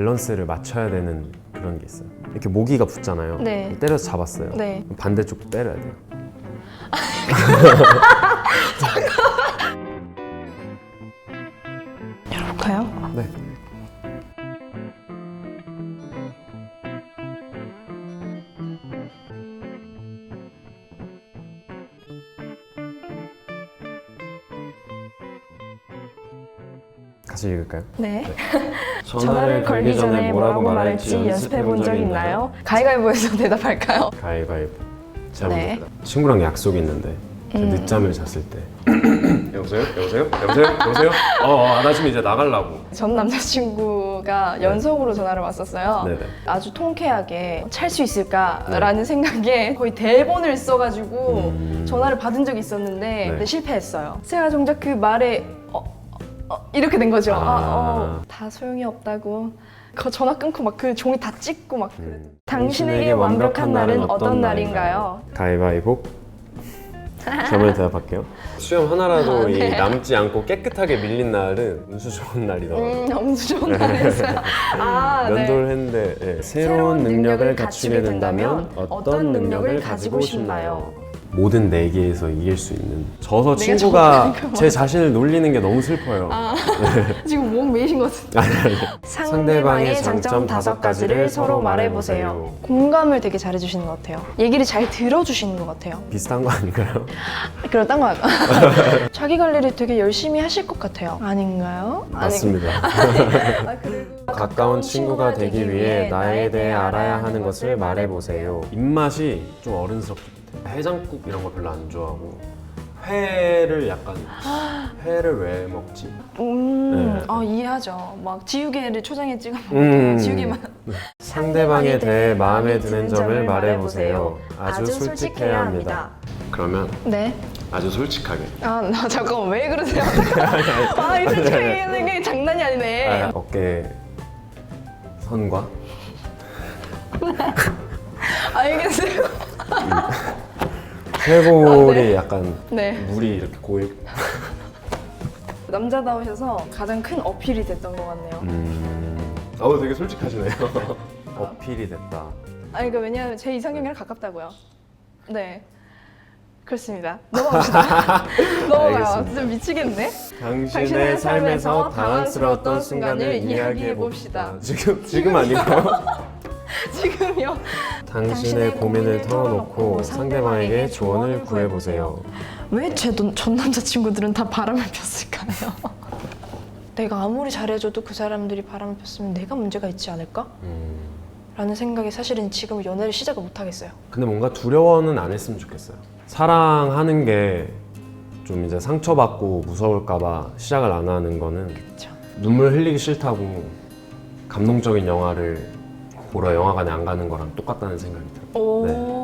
밸런스를 맞춰야 되는 그런 게 있어요. 이렇게 모기가 붙잖아요. 네. 때려서 잡았어요. 네. 반대쪽도 때려야 돼요. 같이 읽을까요? 네. 전화를 걸기 전에 뭐라고 말할지 연습해 본 적 있나요? 가위가위보에서 대답할까요? 가위바위보. 제가 네. 먼저 할까요? 친구랑 약속이 있는데 음. 늦잠을 잤을 때 여보세요? 여보세요? 여보세요? 여보세요? 어, 어, 나 지금 이제 나가려고. 전 남자친구가 연속으로 전화를 왔었어요. 네네. 아주 통쾌하게 찰 수 있을까라는 생각에 거의 대본을 써가지고 음. 전화를 받은 적이 있었는데 네. 근데 실패했어요. 제가 정작 그 말에 어, 어, 어, 이렇게 된 거죠. 아, 아. 어, 다 소용이 없다고. 그 전화 끊고 막 그 종이 다 찍고 막 그. 음. 당신에게 완벽한 날은 어떤 날인가요? 가위바위보. 먼저 대답할게요. 수염 하나라도 아, 네. 이 남지 않고 깨끗하게 밀린 날은 운수 좋은 날이더라고요. 음, 너무 좋은 날이었어요. 아, 네. 면도를 했는데 예, 새로운 능력을 갖추게 된다면 어떤 능력을 가지고 싶나요? 모든 내기에서 이길 수 있는 져서 내가 친구가 제 자신을 놀리는 게 너무 슬퍼요. 지금 몸 메이신 것 같은데. 아니, 아니. 상대방의 장점 다섯 가지를 서로 말해보세요. 공감을 되게 잘해주시는 것 같아요. 얘기를 잘 들어주시는 것 같아요. 비슷한 거 아닌가요? 그럼 딴거 할까? 자기 관리를 되게 열심히 하실 것 같아요. 아닌가요? 맞습니다. 아, 그리고 가까운 친구가 되기 위해 나에 대해 알아야 하는 것을 말해보세요. 입맛이 좀 어른스럽게 해장국 이런 거 별로 안 좋아하고 회를 약간 회를 왜 먹지? 음, 네. 아 이해하죠. 막 지우개를 초장에 찍어 먹고 음. 지우개만. 상대방에 대해 마음에 드는 점을 말해보세요. 아주 솔직해야 합니다. 그러면 네. 아주 솔직하게. 아, 나 잠깐만 왜 그러세요? 아, 이 솔직하게 하는 게 장난이 아니네. 아, 어깨 선과 알겠어요. 쇄골이 약간 네. 물이 이렇게 고일. 남자다우셔서 가장 큰 어필이 됐던 것 같네요. 음. 어, 되게 솔직하시네요. 어필이 됐다. 아니, 그 왜냐하면 제 이상형이랑 가깝다고요. 네. 그렇습니다. 넘어갑시다. 넘어가요. 알겠습니다. 진짜 미치겠네. 당신의 삶에서 당황스러웠던 순간을 이야기해 봅시다. 지금 지금 아닌가요? 지금요. 당신의 고민을 털어놓고 상대방에게 조언을 구해 보세요. 왜 제 전 남자친구들은 다 바람을 폈을까요? 내가 아무리 잘해줘도 그 사람들이 바람을 폈으면 내가 문제가 있지 않을까? 음. 라는 생각에 사실은 지금 연애를 시작을 못 하겠어요. 근데 뭔가 두려워는 안 했으면 좋겠어요. 사랑하는 게 좀 이제 상처받고 무서울까봐 시작을 안 하는 거는 그렇죠. 눈물 흘리기 싫다고 감동적인 영화를 보러 영화관에 안 가는 거랑 똑같다는 생각이 들어요. 오, 네. 오.